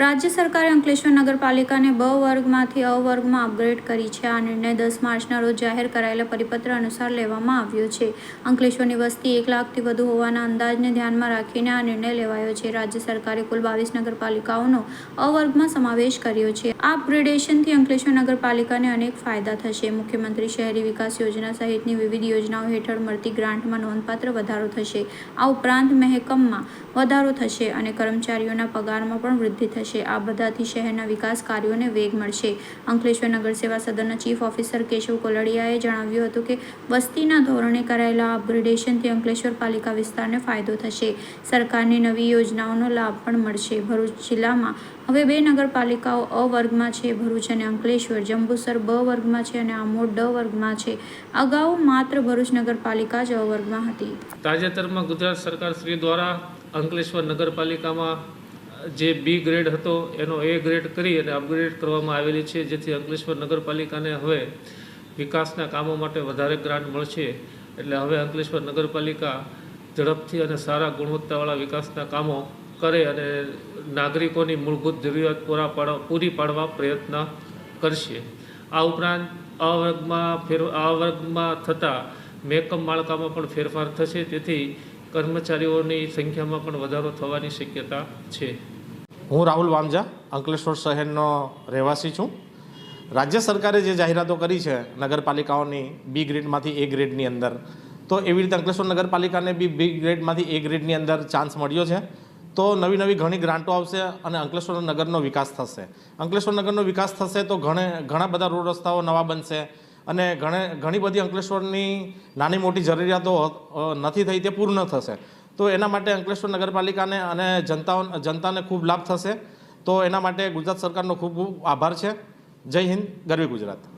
રાજ્ય સરકારે અંકલેશ્વર નગરપાલિકાને બ વર્ગમાંથી અ વર્ગમાં અપગ્રેડ કરી છે. આ નિર્ણય દસ માર્ચના રોજ જાહેર કરાયેલા પરિપત્ર અનુસાર લેવામાં આવ્યો છે. અંકલેશ્વરની વસ્તી એક લાખથી વધુ હોવાના અંદાજને ધ્યાનમાં રાખીને આ નિર્ણય લેવાયો છે. રાજ્ય સરકારે કુલ બાવીસ નગરપાલિકાઓનો અ વર્ગમાં સમાવેશ કર્યો છે. આ અપગ્રેડેશનથી અંકલેશ્વર નગરપાલિકાને અનેક ફાયદા થશે. મુખ્યમંત્રી શહેરી વિકાસ યોજના સહિતની વિવિધ યોજનાઓ હેઠળ મળતી ગ્રાન્ટમાં નોંધપાત્ર વધારો થશે. આ ઉપરાંત મહેકમમાં વધારો થશે અને કર્મચારીઓના પગારમાં પણ વૃદ્ધિ થશે. આ બધાથી શહેરના વિકાસ કાર્યોને વેગ મળશે. અંકલેશ્વર નગર સેવા સદનના ચીફ ઓફિસર કેશવ કોલડિયાએ જણાવ્યું હતું કે, વસ્તીના ધોરણે કરાયેલા અપગ્રેડેશનથી અંકલેશ્વર પાલિકા વિસ્તારને ફાયદો થશે. સરકારની નવી યોજનાઓનો લાભ પણ મળશે. ભરૂચ જિલ્લામાં હવે બે નગરપાલિકાઓ અ વર્ગમાં છે. ભરૂચ અને અંકલેશ્વર જંબુસર બ વર્ગમાં છે અને આમોદ ડ વર્ગમાં છે. અગાઉ માત્ર ભરૂચ નગરપાલિકા જ અ વર્ગમાં હતી. તાજેતરમાં ગુજરાત સરકાર શ્રી દ્વારા અંકલેશ્વર નગરપાલિકામાં જે બી ગ્રેડ હતો, એનો એ ગ્રેડ કરી અને અપગ્રેડ કરવામાં આવેલી છે, જેથી અંકલેશ્વર નગરપાલિકાને હવે વિકાસના કામો માટે વધારે ગ્રાન્ટ મળશે. એટલે હવે અંકલેશ્વર નગરપાલિકા ઝડપથી અને સારા ગુણવત્તાવાળા વિકાસના કામો કરે અને નાગરિકોની મૂળભૂત જરૂરિયાત પૂરા પાડવા, પૂરી પાડવા પ્રયત્ન કરશે. આ ઉપરાંત આ વર્ગમાં ફેર, આ વર્ગમાં થતા મેકમ માળખામાં પણ ફેરફાર થશે, તેથી કર્મચારીઓની સંખ્યામાં પણ વધારો થવાની શક્યતા છે. હું રાહુલ વામજા, અંકલેશ્વર શહેરનો રહેવાસી છું. રાજ્ય સરકારે જે જાહેરાતો કરી છે નગરપાલિકાઓની બી ગ્રેડમાંથી એ ગ્રેડની અંદર, તો એવી રીતે અંકલેશ્વર નગરપાલિકાને બી બી ગ્રેડમાંથી એ ગ્રેડની અંદર ચાન્સ મળ્યો છે. તો નવી નવી ઘણી ગ્રાન્ટો આવશે અને અંકલેશ્વર નગરનો વિકાસ થશે. અંકલેશ્વર નગરનો વિકાસ થશે તો ઘણે, ઘણા બધા રોડ રસ્તાઓ નવા બનશે અને ઘણે, ઘણી બધી અંકલેશ્વરની નાની મોટી જરૂરિયાતો નથી થઈ તે પૂર્ણ થશે. તો એના માટે અંકલેશ્વર નગરપાલિકાને અને જનતાઓ જનતાને ખૂબ લાભ થશે. તો એના માટે ગુજરાત સરકારનો ખૂબ ખૂબ આભાર છે. જય હિન્દ. ગરવી ગુજરાત.